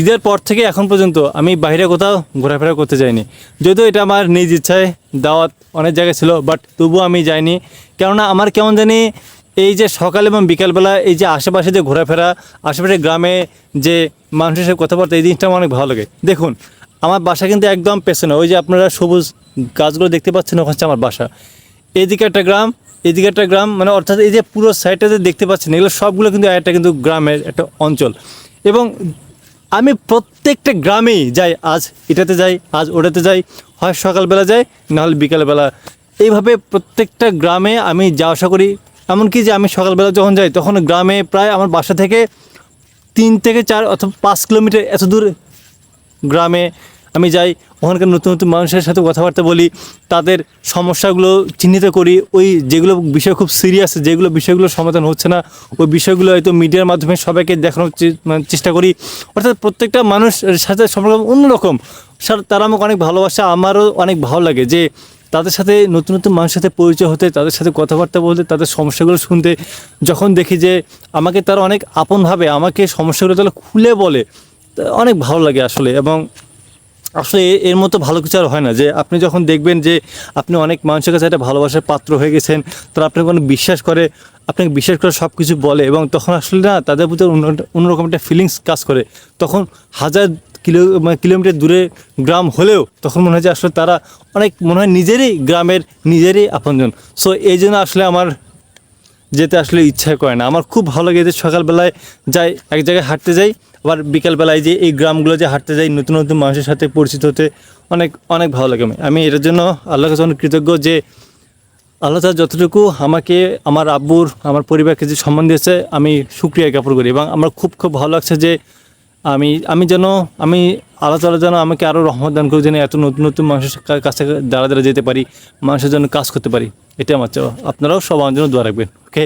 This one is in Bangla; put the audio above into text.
ঈদের পর থেকে এখন পর্যন্ত আমি বাইরে কোথাও ঘোরাফেরা করতে যাইনি। যদিও এটা আমার নিজ ইচ্ছায় দাওয়াত অনেক জায়গায় ছিল বাট তবুও আমি যাইনি। কেননা আমার কেমন জানি এই যে সকাল এবং বিকালবেলা এই যে আশেপাশে যে ঘোরাফেরা, আশেপাশে গ্রামে যে মানুষের সাথে কথাবার্তা, এই জিনিসটা আমার অনেক ভালো লাগে। দেখুন, আমার বাসা কিন্তু একদম পেছনে, ওই যে আপনারা সবুজ গাছগুলো দেখতে পাচ্ছেন, ওখানে আমার বাসা। এদিকে একটা গ্রাম, এদিকে একটা গ্রাম মানে অর্থাৎ এই যে পুরো সাইডটা যে দেখতে পাচ্ছেন, এগুলো সবগুলো কিন্তু একটা কিন্তু গ্রামের একটা অঞ্চল। এবং আমি প্রত্যেকটা গ্রামেই যাই, আজ এটাতে যাই, আজ ওটাতে যাই, হয় সকালবেলা যাই, নাহলে বিকালবেলা। এইভাবে প্রত্যেকটা গ্রামে আমি যাওয়া আসা করি, এমনকি যে আমি সকালবেলা যখন যাই, তখন গ্রামে প্রায় আমার বাসা থেকে তিন থেকে চার অথবা পাঁচ কিলোমিটার এত দূর গ্রামে আমি যাই, ওখানকার নতুন নতুন মানুষের সাথে কথাবার্তা বলি, তাদের সমস্যাগুলো চিহ্নিত করি। ওই যেগুলো বিষয় খুব সিরিয়াস যেগুলো বিষয়গুলো সমাধান হচ্ছে না, ওই বিষয়গুলো হয়তো মিডিয়ার মাধ্যমে সবাইকে দেখানোর মানে চেষ্টা করি। অর্থাৎ প্রত্যেকটা মানুষের সাথে সম্পর্ক অন্যরকম। তারা আমাকে অনেক ভালোবাসা, আমারও অনেক ভালো লাগে যে, তাদের সাথে নতুন নতুন মানুষের সাথে পরিচয় হতে, তাদের সাথে কথাবার্তা বলতে, তাদের সমস্যাগুলো শুনতে, যখন দেখি যে, আমাকে তারা অনেক আপনভাবে, আমাকে সমস্যাগুলো তারা খুলে বলে অনেক ভালো লাগে আসলে এবং আসলে এর মতো ভালো কিছু আর হয় না যে আপনি যখন দেখবেন যে আপনি অনেক মানুষের কাছে একটা ভালোবাসার পাত্র হয়ে গেছেন, তারা আপনাকে অনেক বিশ্বাস করে, আপনাকে বিশ্বাস করে সব কিছু বলে এবং তখন আসলে না তাদের প্রতি অন্য- অন্যরকম একটা ফিলিংস কাজ করে। তখন হাজার কিলো মানে কিলোমিটার দূরে গ্রাম হলেও তখন মনে হয় যে আসলে তারা অনেক মনে হয় নিজেরই গ্রামের নিজেরই আপনজন। সো এই জন্য আসলে আমার যেতে আসলে ইচ্ছা করে না। আমার খুব ভালো লাগে যে সকালবেলায় যাই, এক জায়গায় হাঁটতে যাই আবার বিকালবেলায় যে এই গ্রামগুলো যে হাঁটতে যাই নতুন নতুন মানুষের সাথে পরিচিত হতে অনেক অনেক ভালো লাগে আমি। আমি এটার জন্য আল্লাহ কাছে অনেক কৃতজ্ঞ যে আল্লাহ তাআলা যতটুকু আমাকে, আমার আব্বুর, আমার পরিবারকে যে সম্মান দিয়েছে, আমি সুক্রিয়া জ্ঞাপন করি এবং আমার খুব খুব ভালো লাগছে যে আমি আমি যেন, আমি আল্লাহ তালা যেন আমাকে আরও রহমত দান করে যেন এত নতুন নতুন মানুষের কাছে দাঁড়া দাঁড়া যেতে পারি, মানুষের জন্য কাজ করতে পারি। এটা আমার চাওয়া। আপনারাও সব আমার জন্য দোয়া রাখবেন। ওকে